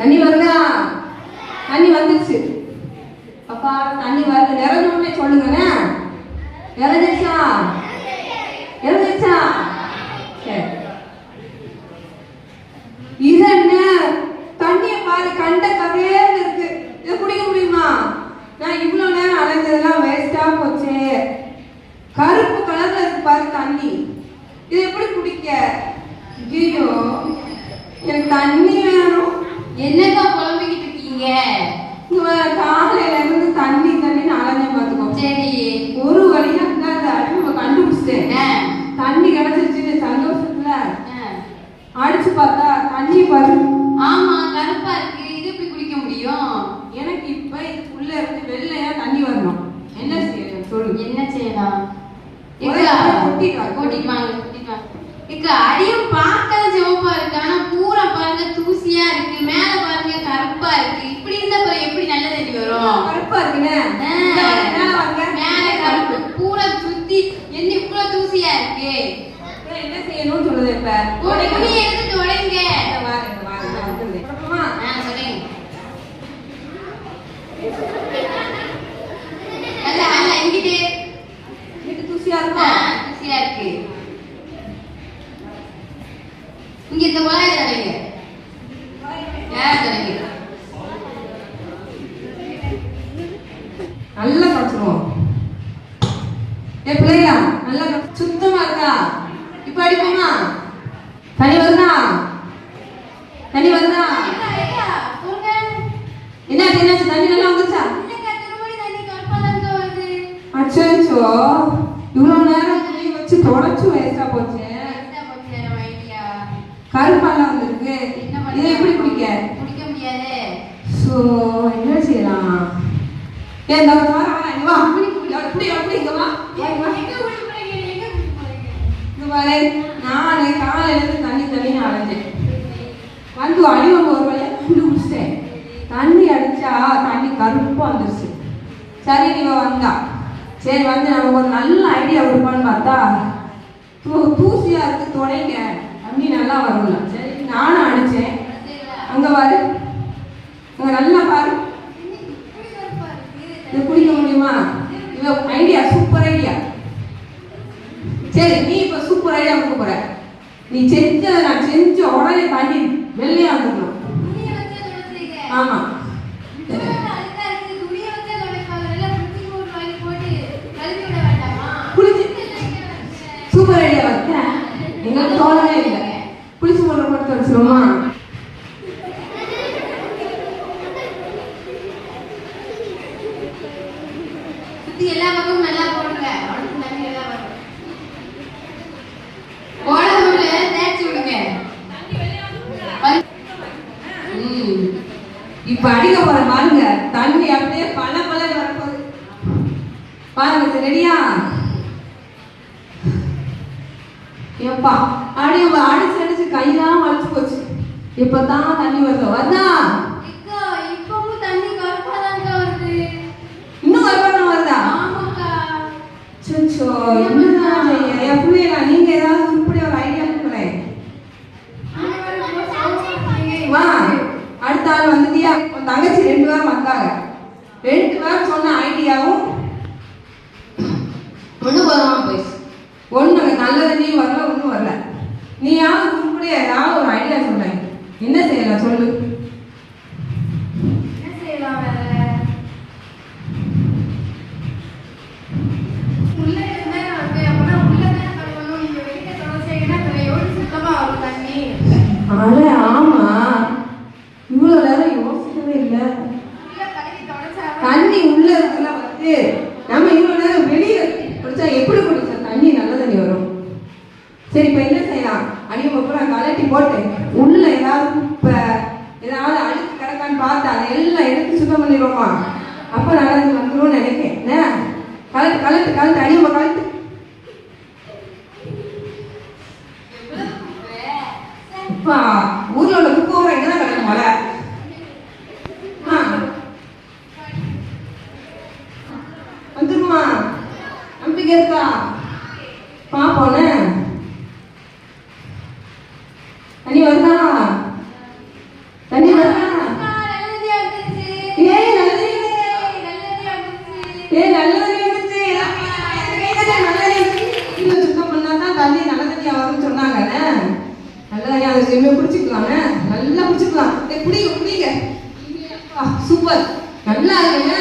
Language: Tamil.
தண்ணி வருதா? தண்ணி வந்துச்சு அப்பா தண்ணி வருது. நிறைஞ்சோடனே சொல்லுங்கண்ணே. நிறைஞ்சிருச்சா நிறைஞ்சிருச்சா சரி. இது என்ன தண்ணியை பாரு கண்ட கதையேன்னு இருக்கு. இதை குடிக்க முடியுமா? நான் இவ்வளோ நேரம் அலைஞ்சதெல்லாம் வேஸ்டாக போச்சே. கருப்பு கலர்ல இருக்கு பாரு தண்ணி. இது எப்படி குடிக்க? ஐயோ எனக்கு தண்ணி வேணும். என்னக்கா புலம்பிக்கிட்டு இருக்கீங்க? காலையில இருந்து தண்ணி தண்ணின்னு அலைஞ்ச பாத்துக்கோ. சரி. ஒரு வழியா அடிமை கண்டுபிடிச்சிட்டேன் தண்ணி கிடைச்சிருச்சு சந்தோஷத்துல. அடிச்சு பார்த்தா தண்ணி பாரு. ஆமா கருப்பா இருக்கு. இது எப்படி குடிக்க முடியும்? எனக்கு இப்ப இதுக்குள்ள இருந்து வெள்ளையா தண்ணி வரணும். என்ன செய்யணும் சொல்லு. என்ன செய்யலாம்? கொட்டிட்டு வா. கொட்டிட்டு வாங்க கொட்டிட்டு வாங்க இக்கா அடியும் பார்க்கறது சிவப்பா இருக்கு ஆனா பூரா பாருங்க தூசியா இருக்கு மேல பாருங்க கருப்பா இருக்கு இப்படி இருந்தா அப்புறம் எப்படி நல்ல தண்ணி வரும் கருப்பா இருக்குண்ணே ஆ, இந்த வாங்க, மேல வாங்க. மேல கருப்பு பூரா சுத்தி என்ன இவ்வளவு தூசியா இருக்கு அப்புறம் என்ன செய்யணும்னு சொல்லுது இப்ப ஒரு துணி எடுத்து தொலைங்க இந்த வாங்க, இந்த வாங்க, நான் வந்துடுறேன். அப்புறமா, ஆ சொல்லுங்க நல்ல நல்ல இங்கிட்டு வீட்டு தூசியா ஆ, இருக்கும் தூசியா இருக்கு இங்க இந்த குழாய் தொலைங்க யார் தொலைங்க நல்லா தொடச்சிருவோம் ஏ பிள்ளையா நல்லா சுத்தமா இருக்கா இப்ப அடிப்போமா தண்ணி வருதா தண்ணி வருதா என்னாச்சு? என்னாச்சு தண்ணி நல்லா வந்துச்சா அச்சோ இவ்வளவு நேரம் துணி வச்சு தொடச்சு வேஸ்டா போச்சு. கருப்பாலாம் வந்திருக்கு. இதை எப்படி குடிக்க? குடிக்க முடியாது. ஸோ என்ன செய்யலாம்? ஏ இந்த ஒரு வாரம் இங்க வா. அப்படி அப்படி இங்க வா. இங்க பாரு. நானு காலையில இருந்து தண்ணி தண்ணி அலைஞ்சேன். வந்து அடிவங்க ஒரு வழியா கண்டுபிடிச்சிட்டேன் தண்ணி அடிச்சா தண்ணி கருப்பா வந்துருச்சு. சரி இவ வந்தா. சரி வந்து நமக்கு ஒரு நல்ல ஐடியா கொடுப்பான்னு பார்த்தா தூ தூசியா இருக்கு துடைங்க. தண்ணி நல்லா வரும்ல. சரி நானும் அடிச்சேன். அங்க பாரு. அங்கே நல்லா பாரு. இது குடிக்க முடியுமா? இவ ஐடியா சூப்பர் ஐடியா சரி நீ இப்ப சூப்பர் ஐடியா கொடுக்க போற. நீ செஞ்சதை நான் செஞ்ச உடனே தண்ணி வெள்ளையா வந்துடணும். ஆமா. குளிச்சு. சூப்பர் ஐடியா வைக்கிறேன் எங்களுக்கு தோணவே இல்லை. குளிச்சு போடுற மட்டும் வச்சுருவோமா இப்ப அடிக்க போற பாருங்க. தண்ணி அப்படியே பல பல வரப்போகுது. பாருங்க ரெடியா? ஏப்பா அடி அடிச்சு அடிச்சு கையெல்லாம் வலிச்சு போச்சு. இப்பதான் தண்ணி வருது. வருதா? இப்பவும் தண்ணி கருப்பாதான்க்கா வருது. இன்னும் வரப்பா வருதா? ஆமாக்கா. சச்சோ செய்ய என் பிள்ளைகளா நீங்க ஏதாவது ரெண்டு பேரும் சொன்ன ஐடியாவும் ஒண்ணு வராம போயிடுச்சு ஒண்ணு நல்ல தண்ணியும் வரல ஒண்ணும் வரல. நீ யாவது உருப்படியா ஏதாவது ஒரு ஐடியா சொன்ன என்ன செய்யலாம் சொல்லு என்ன செய்யலாம் வேற? உள்ள இருந்தா இருக்கு. அப்பனா உள்ளதானே கழுவணும். நீங்க வெளியில தொலைச்சீங்கன்னா அப்புறம் எவ்வளவு சுத்தமா வரும் தண்ணி? அட ஆமா இவ்வளவு நேரம் யோசிக்கவே இல்லை உள்ள கழுவி தொலைச்சாதான் தண்ணி உள்ள இருக்குல்ல வந்து நம்ம இவ்வளவு நேரம் வெளியே குடிச்சா எப்படி குடிச்சா தண்ணி நல்ல தண்ணி வரும்? சரி இப்ப என்ன செய்யலாம்? அடியும் அப்புறம் கலட்டி போட்டு உள்ள ஏதாவது குப்பை ஏதாவது அழுக்கு கிடக்கான்னு பார்த்து அதை எல்லாம் எடுத்து சுத்தம் பண்ணிடுவோமா? அப்ப நல்லது வந்துரும்னு நினைக்கிறேன். என்ன? கலட்டு கலட்டு கலட்டு அடியும் கலட்டு. இப்ப இங்க இருக்கா பாப்போன தண்ணி வருதா? தண்ணி வருதா? பிடிச்சிக்கலாமே நல்லா பிடிச்சிக்கலாம் பிடிக்க பிடிக்க சூப்பர். நல்லா இருக்குங்க